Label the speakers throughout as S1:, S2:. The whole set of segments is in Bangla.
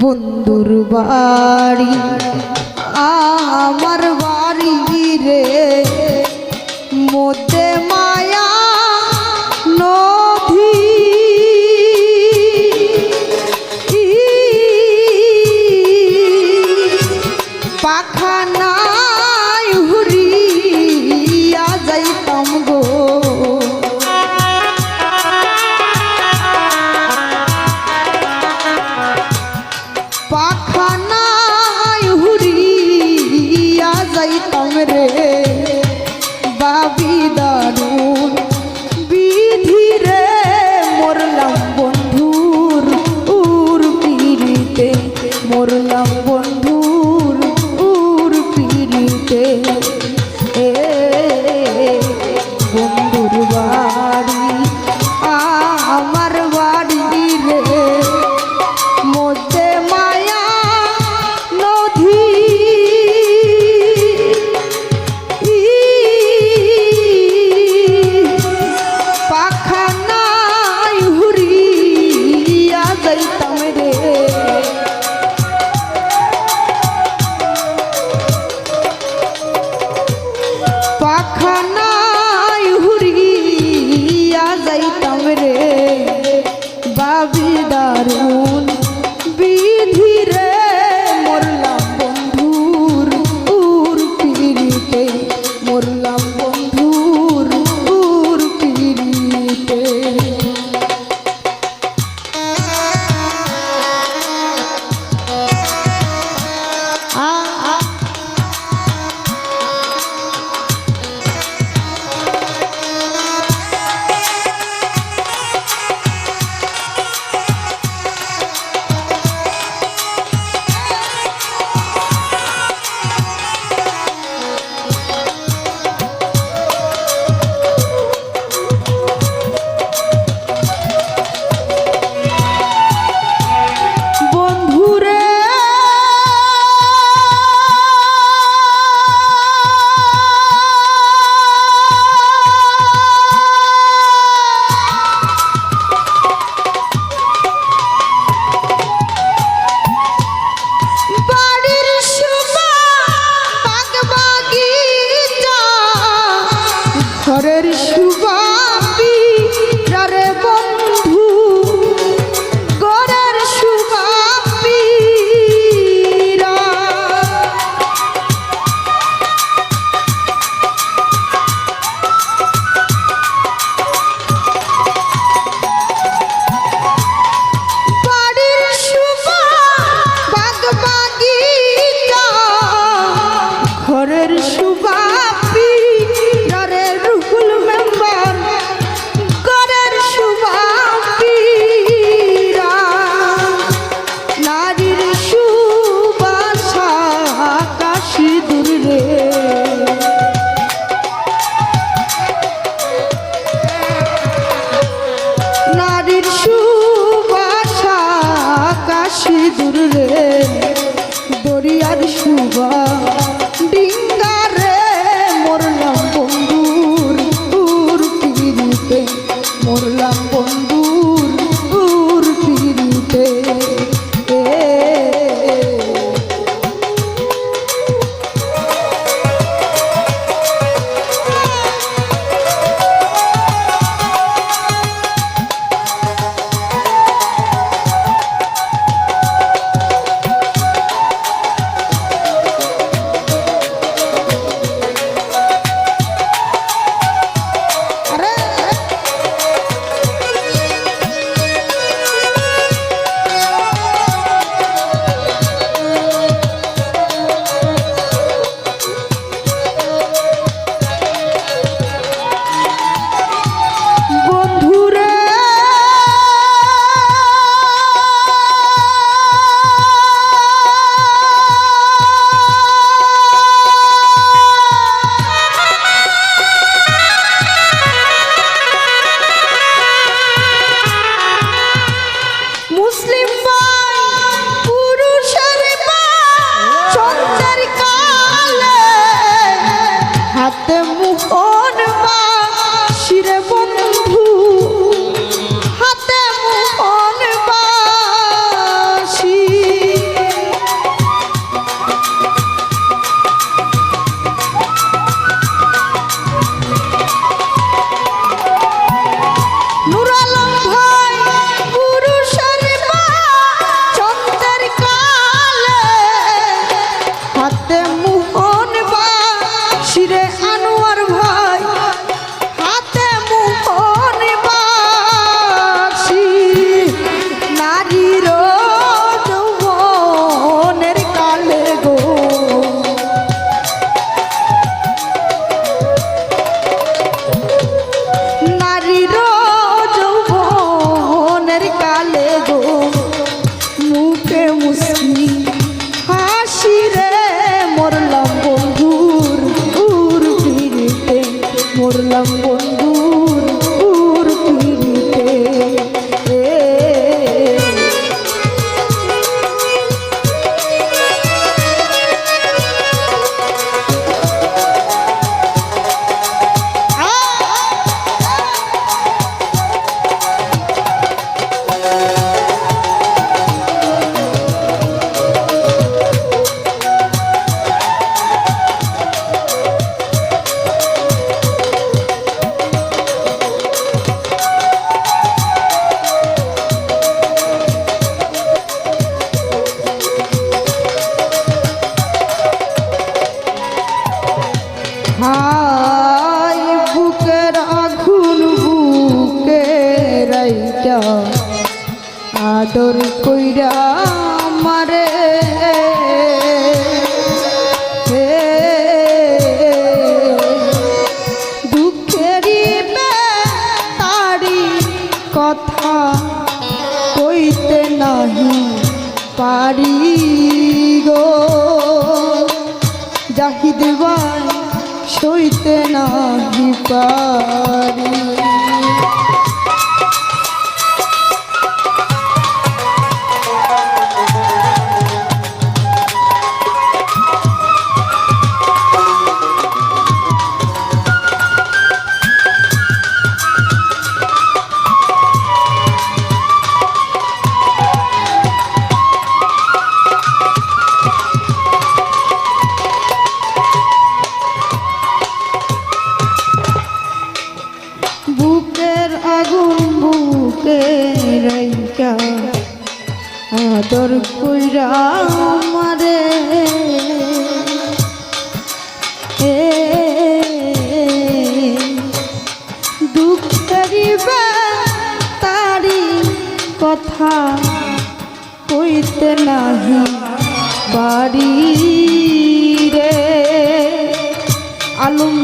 S1: বন্ধুর বাড়ি আমার বাড়ি রে। মধ্যে মায়া নদী। পাখানা বন্ধুর উর পিড়িতে সুর রে দরিয়ার সুবা মরলাম বন্ধু। আদর কইরা মারে। কথা কইতে নাহি পারি গো। জাহিদ সইতে নাহি পারি। তাহা কইতে নাহি বাড়ি রে। আলম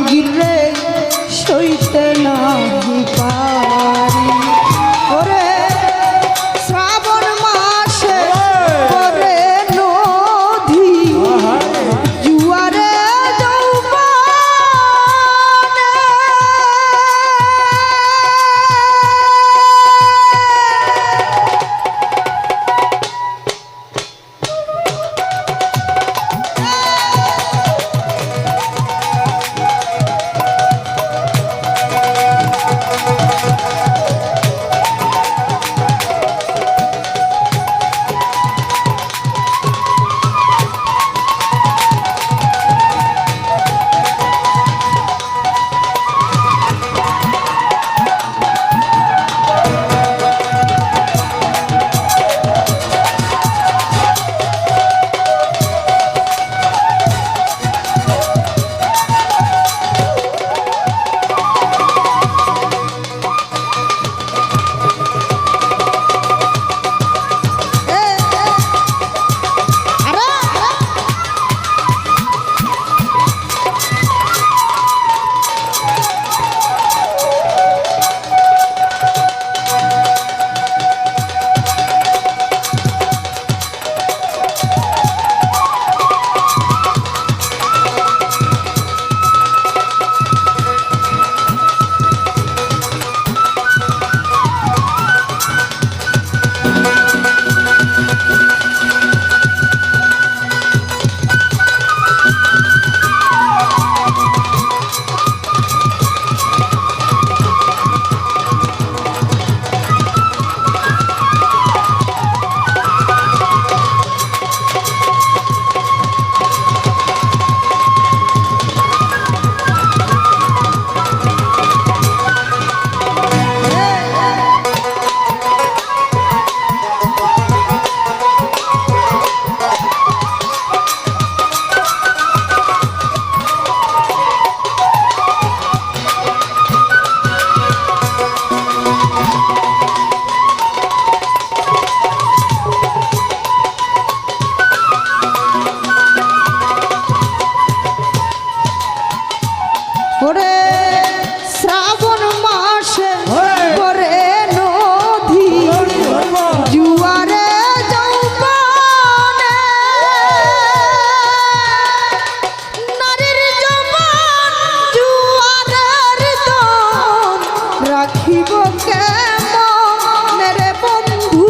S1: রাখিব কেমন? রে বন্ধু,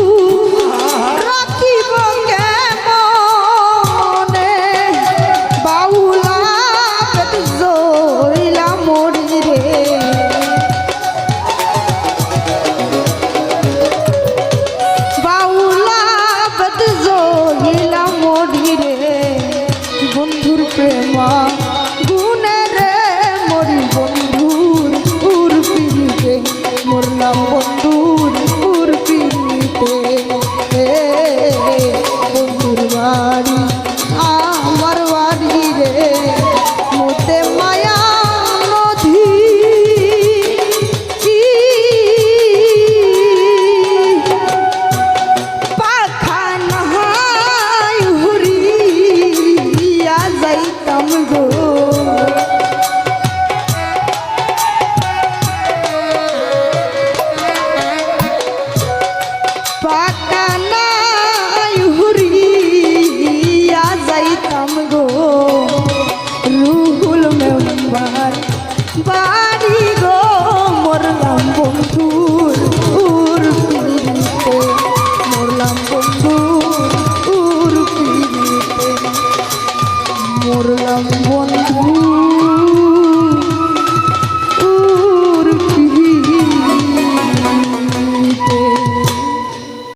S1: রাখিব কেমনে? বাউলা জইলা মরি রে। বাউলা জইলা মরি বন্ধুর প্রেমা